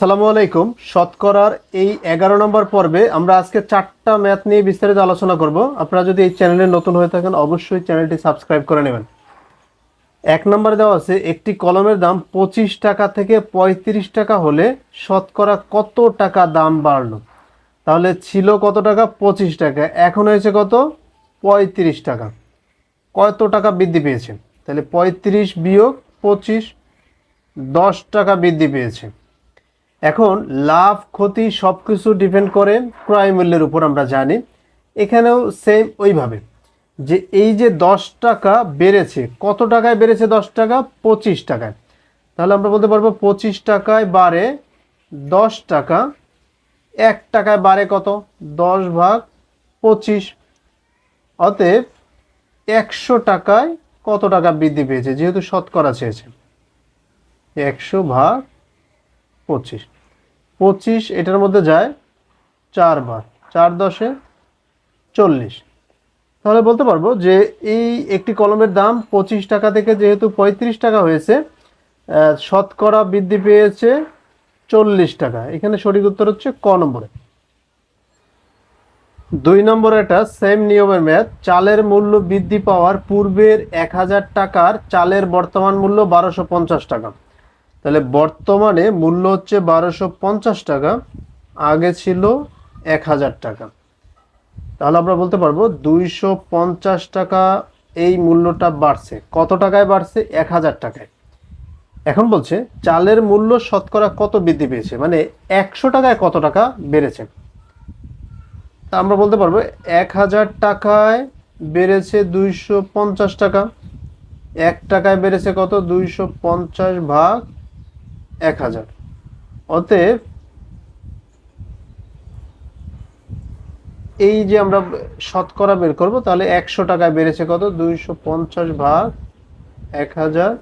সালামু আলাইকুম। শতকরার এই এগারো নম্বর পর্বে আমরা আজকে চারটা ম্যাথ নিয়ে বিস্তারিত আলোচনা করব। আপনারা যদি এই চ্যানেলে নতুন হয়ে থাকেন, অবশ্যই চ্যানেলটি সাবস্ক্রাইব করে নেবেন। এক নম্বরে দেওয়া আছে, একটি কলমের দাম পঁচিশ টাকা থেকে পঁয়ত্রিশ টাকা হলে শতকরা কত টাকা দাম বাড়লো? তাহলে ছিল কত টাকা? পঁচিশ টাকা। এখন হয়েছে কত? পঁয়ত্রিশ টাকা। কত টাকা বৃদ্ধি পেয়েছে? তাহলে পঁয়ত্রিশ বিয়োগ পঁচিশ দশ টাকা বৃদ্ধি পেয়েছে। এখন লাভ, ক্ষতি সব কিছু ডিপেন্ড করে ক্রয় মূল্যের উপর আমরা জানি। এখানেও সেম ওইভাবে। যে এই যে দশ টাকা বেড়েছে, কত টাকায় বেড়েছে দশ টাকা? পঁচিশ টাকায়। তাহলে আমরা বলতে পারব পঁচিশ টাকায় বাড়ে দশ টাকা, এক টাকায় বাড়ে কত? দশ ভাগ পঁচিশ। অতএব একশো টাকায় কত টাকা বৃদ্ধি পেয়েছে? যেহেতু শতকরা চেয়েছে। একশো ভাগ পঁচিশ। পঁচিশ, এটার মধ্যে যায় চারবার চার দশে চল্লিশ। তাহলে বলতে পারব যে এই একটি কলমের দাম পঁচিশ টাকা থেকে যেহেতু পঁয়ত্রিশ টাকা হয়েছে শতকরা বৃদ্ধি পেয়েছে চল্লিশ টাকা। এখানে সঠিক উত্তর হচ্ছে ক নম্বরে। দুই নম্বর এটা সেম নিয়মের ম্যাথ, চালের মূল্য বৃদ্ধি পাওয়ার পূর্বের এক হাজার টাকার চালের বর্তমান মূল্য বারোশো পঞ্চাশ টাকা। তাহলে বর্তমানে মূল্য হচ্ছে বারোশো পঞ্চাশ টাকা, আগে ছিল এক হাজার টাকা। তাহলে আমরা বলতে পারব দুইশো পঞ্চাশ টাকা এই মূল্যটা বাড়ছে। কত টাকায় বাড়ছে? এক হাজার টাকায়। এখন বলছে, চালের মূল্য শতকরা কত বৃদ্ধি পেয়েছে? মানে একশো টাকায় কত টাকা বেড়েছে? তা আমরা বলতে পারব, এক হাজার টাকায় বেড়েছে দুইশো পঞ্চাশ টাকা। এক টাকায় বেড়েছে কত? দুইশো পঞ্চাশ ভাগ এক হাজার। অতএব এই যে আমরা শতকরা বের করব, তাহলে একশো টাকায় বেড়েছে কত? দুইশো পঞ্চাশ ভাগ এক হাজার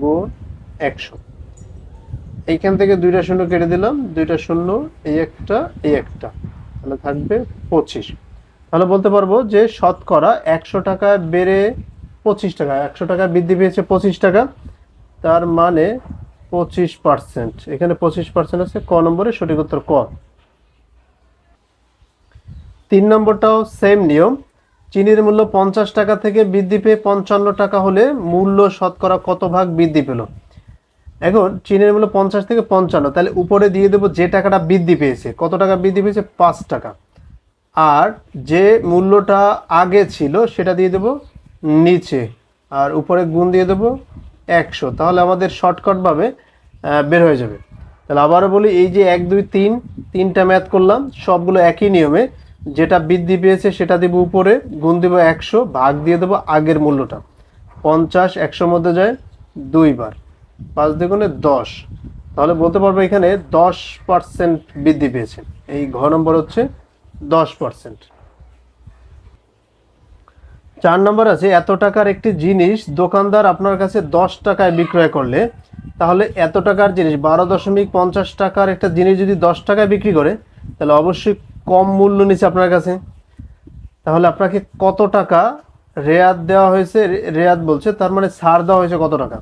গুণ একশো। এইখান থেকে দুইটা শূন্য কেটে দিলাম, দুইটা শূন্য, এই একটা এই একটা। তাহলে থাকবে পঁচিশ। তাহলে বলতে পারব যে শতকরা একশো টাকায় বেড়ে পঁচিশ টাকা। একশো টাকা বৃদ্ধি পেয়েছে পঁচিশ টাকা। তার মানে পঁচিশ পার্সেন্ট। এখানে পঁচিশ পার্সেন্ট আছে, ক নম্বরে সঠিক উত্তর ক। তিন নম্বরটাও সেম নিয়ম। চিনির মূল্য পঞ্চাশ টাকা থেকে বৃদ্ধি পেয়ে পঞ্চান্ন টাকা হলে মূল্য শতকরা কত ভাগ বৃদ্ধি পেল? এখন চিনির মূল্য পঞ্চাশ থেকে পঞ্চান্ন, তাহলে উপরে দিয়ে দেবো যে টাকাটা বৃদ্ধি পেয়েছে, কত টাকা বৃদ্ধি পেয়েছে? পাঁচ টাকা। আর যে মূল্যটা আগে ছিল সেটা দিয়ে দেবো নিচে, আর উপরে গুণ দিয়ে দেবো একশো। তাহলে আমাদের শর্টকাটভাবে বের হয়ে যাবে। তাহলে আবারও বলি, এই যে এক, দুই, তিন, তিনটা ম্যাথ করলাম, সবগুলো একই নিয়মে। যেটা বৃদ্ধি পেয়েছে সেটা দিব উপরে, গুণ দিব একশো, ভাগ দিয়ে দেবো আগের মূল্যটা। পঞ্চাশ একশোর মধ্যে যায় দুইবার। পাঁচ দ্বিগুণে দশ। তাহলে বলতে পারব এখানে দশ পার্সেন্ট বৃদ্ধি পেয়েছে। এই ঘ নম্বর হচ্ছে দশ পার্সেন্ট। চার নম্বর আছে, এত টাকার একটি জিনিস দোকানদার আপনার কাছে দশ টাকায় বিক্রয় করলে তাহলে এত টাকার জিনিস, বারো দশমিক পঞ্চাশ টাকার একটা জিনিস যদি দশ টাকায় বিক্রি করে, তাহলে অবশ্যই কম মূল্য নিচ্ছে আপনার কাছে। তাহলে আপনাকে কত টাকা রেয়াত দেওয়া হয়েছে? রেয়াত বলছে, তার মানে ছাড় দেওয়া হয়েছে কত টাকা?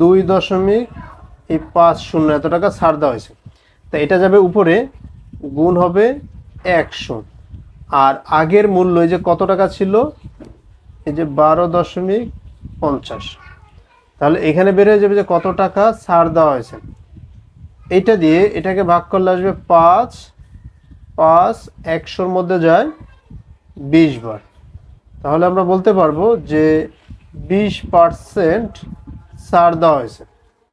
দুই দশমিক এই পাঁচ শূন্য, এত টাকা ছাড় দেওয়া হয়েছে। তা এটা যাবে উপরে, গুণ হবে একশো। আর আগের মূল্য, এই যে কত টাকা ছিল? এই যে বারো দশমিক পঞ্চাশ। তাহলে এখানে বের হয়ে যাবে যে কত টাকা ছাড় দেওয়া হয়েছে। এইটা দিয়ে এটাকে ভাগ করলে আসবে পাঁচ পাঁচ একশোর মধ্যে যায় বিশ বার। তাহলে আমরা বলতে পারব যে বিশ পারসেন্ট ছাড় দেওয়া হয়েছে।